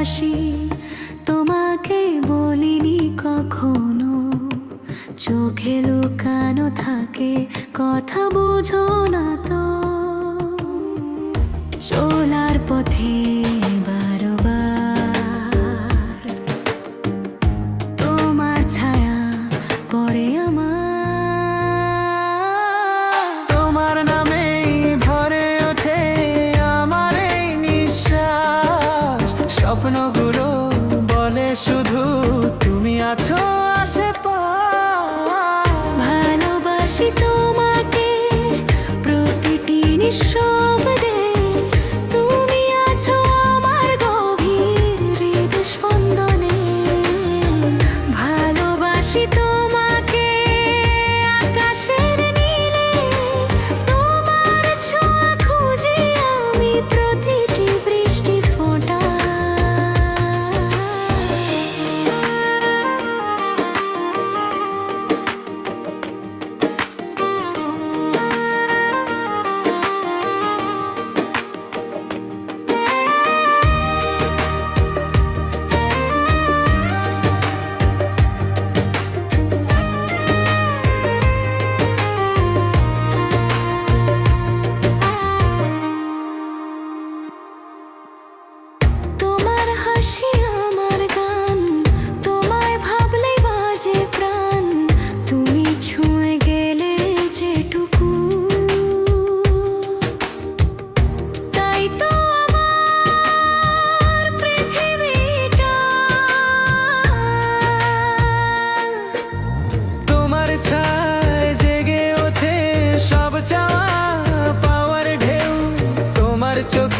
ভালোবাসি, তোমাকে বলিনি কখনো। চোখে লুকানো থাকে, কথা বুঝো না তো। চলার পথে বারবার তোমার ছায়া পড়ে আমার স্বপ্নগুলো বলে শুধু তুমি আছো আশেপাশ। ভালোবাসি তোমাকে প্রতিটি নিঃশ্বাস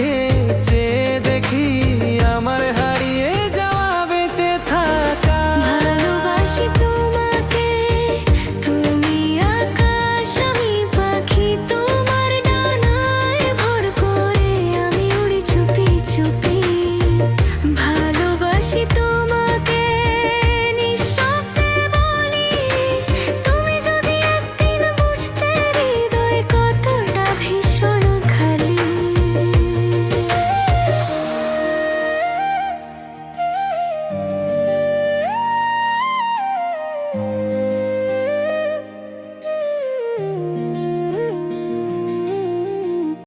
রেখে